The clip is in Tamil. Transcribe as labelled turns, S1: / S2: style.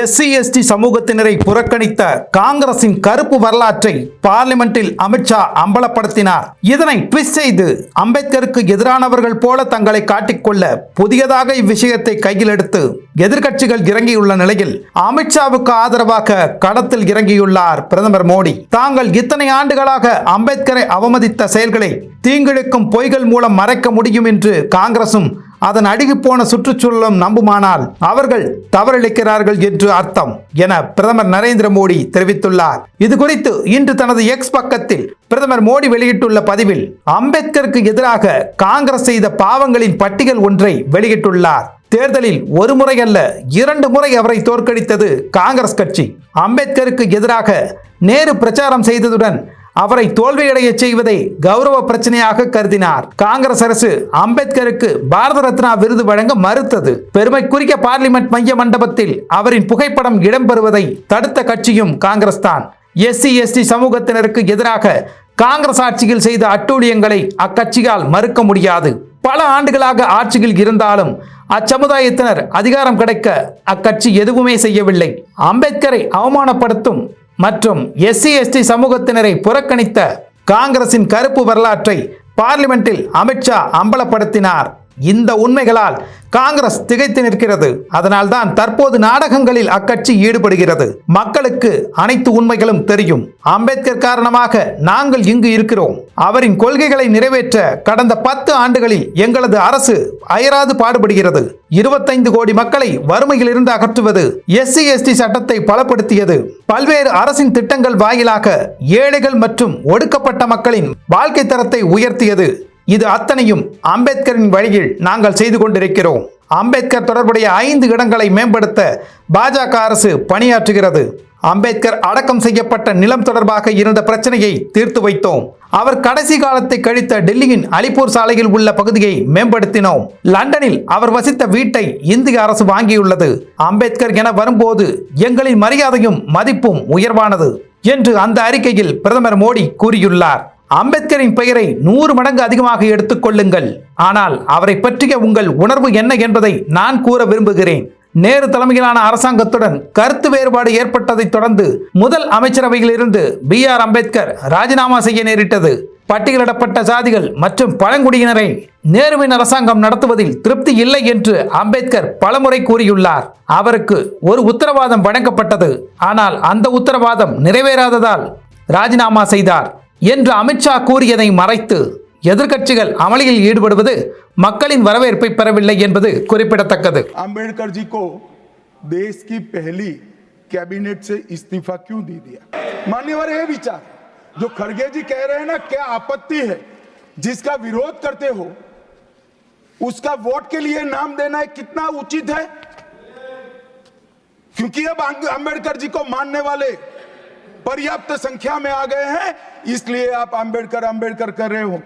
S1: எஸ்சி எஸ்டி சமூகத்தினரை புறக்கணித்த காங்கிரசின் கருப்பு வரலாற்றை பார்லிமெண்டில் அமித்ஷா அம்பலப்படுத்தினார் இதனை ட்விஸ்ட் செய்து அம்பேத்கருக்கு எதிரானவர்கள் போல தங்களை காட்டிக்கொள்ள புதியதாக இவ்விஷயத்தை கையில் எடுத்து எதிர்கட்சிகள் இறங்கியுள்ள நிலையில் அமித்ஷாவுக்கு ஆதரவாக களத்தில் இறங்கியுள்ளார் பிரதமர் மோடி தாங்கள் இத்தனை ஆண்டுகளாக அம்பேத்கரை அவமதித்த செயல்களை தீங்கிழுக்கும் பொய்கள் மூலம் மறைக்க முடியும் என்று காங்கிரசும் அதன் போன சுற்றுச்சூழலும் நம்புமானால் அவர்கள் தவறளிக்கிறார்கள் என்று அர்த்தம் என பிரதமர் நரேந்திர மோடி தெரிவித்துள்ளார் இது குறித்து இன்று தனது எக்ஸ் பக்கத்தில் பிரதமர் மோடி வெளியிட்டுள்ள பதிவில் அம்பேத்கருக்கு எதிராக காங்கிரஸ் செய்த பாவங்களின் பட்டியல் ஒன்றை வெளியிட்டுள்ளார் தேர்தலில் ஒரு முறை அல்ல இரண்டு முறை அவரை தோற்கடித்தது காங்கிரஸ் கட்சி அம்பேத்கருக்கு எதிராக நேரு பிரச்சாரம் செய்ததுடன் அவரை தோல்வியடைய செய்வதை கௌரவ பிரச்சனையாக கருதினார் காங்கிரஸ் அரசு அம்பேத்கருக்கு பாரத ரத்னா விருது வழங்க மறுத்தது பெருமை குறிக்க பார்லிமெண்ட் மைய மண்டபத்தில் அவரின் புகைப்படம் இடம்பெறுவதை தடுத்த கட்சியும் காங்கிரஸ் தான் எஸ்சி எஸ்டி சமூகத்தினருக்கு எதிராக காங்கிரஸ் ஆட்சியில் செய்த அட்டூழியங்களை அக்கட்சியால் மறுக்க முடியாது பல ஆண்டுகளாக ஆட்சியில் இருந்தாலும் அச்சமுதாயத்தினர் அதிகாரம் கிடைக்க அக்கட்சி எதுவுமே செய்யவில்லை அம்பேத்கரை அவமானப்படுத்தும் மற்றும் எஸ்சி எஸ்டி சமூகத்தினரை புறக்கணித்த காங்கிரசின் கருப்பு வரலாற்றை பார்லிமெண்டில் அமித்ஷா அம்பலப்படுத்தினார் இந்த உண்மைகளால் காங்கிரஸ் திகைத்து நிற்கிறது அதனால்தான் தற்போது நாடகங்களில் அக்கட்சி ஈடுபடுகிறது மக்களுக்கு அனைத்து உண்மைகளும் தெரியும் அம்பேத்கர் காரணமாக நாங்கள் இங்கு இருக்கிறோம் அவரின் கொள்கைகளை நிறைவேற்ற கடந்த பத்து ஆண்டுகளில் எங்களது அரசு அயராது பாடுபடுகிறது இருபத்தைந்து கோடி மக்களை வறுமையில் இருந்து அகற்றுவது எஸ்சி எஸ்டி சட்டத்தை பலப்படுத்தியது பல்வேறு அரசின் திட்டங்கள் வாயிலாக ஏழைகள் மற்றும் ஒடுக்கப்பட்ட மக்களின் வாழ்க்கை தரத்தை உயர்த்தியது இது அத்தனையும் அம்பேத்கரின் வழியில் நாங்கள் செய்து கொண்டிருக்கிறோம் அம்பேத்கர் தொடர்புடைய ஐந்து இடங்களை மேம்படுத்த பாஜக அரசு பணியாற்றுகிறது அம்பேத்கர் அடக்கம் செய்யப்பட்ட நிலம் தொடர்பாக இருந்த பிரச்சனையை தீர்த்து வைத்தோம் அவர் கடைசி காலத்தை கழித்த டெல்லியின் அலிப்பூர் சாலையில் உள்ள பகுதியை மேம்படுத்தினோம் லண்டனில் அவர் வசித்த வீட்டை இந்திய அரசு வாங்கியுள்ளது அம்பேத்கர் என வரும்போது எங்களின் மரியாதையும் மதிப்பும் உயர்வானது என்று அந்த அறிக்கையில் பிரதமர் மோடி கூறியுள்ளார் அம்பேத்கரின் பெயரை நூறு மடங்கு அதிகமாக எடுத்துக்கொள்ளுங்கள் ஆனால் அவரை பற்றிய உங்கள் உணர்வு என்ன என்பதை நான் கூற விரும்புகிறேன் நேரு தலைமையிலான அரசாங்கத்துடன் கருத்து வேறுபாடு ஏற்பட்டதைத் தொடர்ந்து முதல் அமைச்சரவையில் இருந்து பி ஆர் அம்பேத்கர் ராஜினாமா செய்ய நேரிட்டது பட்டியலிடப்பட்ட சாதிகள் மற்றும் பழங்குடியினரை நேருவின் அரசாங்கம் நடத்துவதில் திருப்தி இல்லை என்று அம்பேத்கர் பலமுறை கூறியுள்ளார் அவருக்கு ஒரு உத்தரவாதம் வழங்கப்பட்டது ஆனால் அந்த உத்தரவாதம் நிறைவேறாததால் ராஜினாமா செய்தார் என்று அமித்ஷா கூறியதை மறைத்து எதிர்கட்சிகள் அமளியில் ஈடுபடுவது மக்களின் வரவேற்பை பெறவில்லை என்பது குறிப்பிடத்தக்கது
S2: அம்பேத்கர் कैबिनेट से इस्तीफा क्यों दे दिया मान्यवर विचार जो खड़गे जी कह रहे हैं ना क्या आपत्ति है जिसका विरोध करते हो उसका वोट के लिए नाम देना है कितना उचित है क्योंकि अब अंबेडकर जी को मानने वाले पर्याप्त संख्या में आ गए हैं इसलिए आप अंबेडकर अंबेडकर कर रहे हो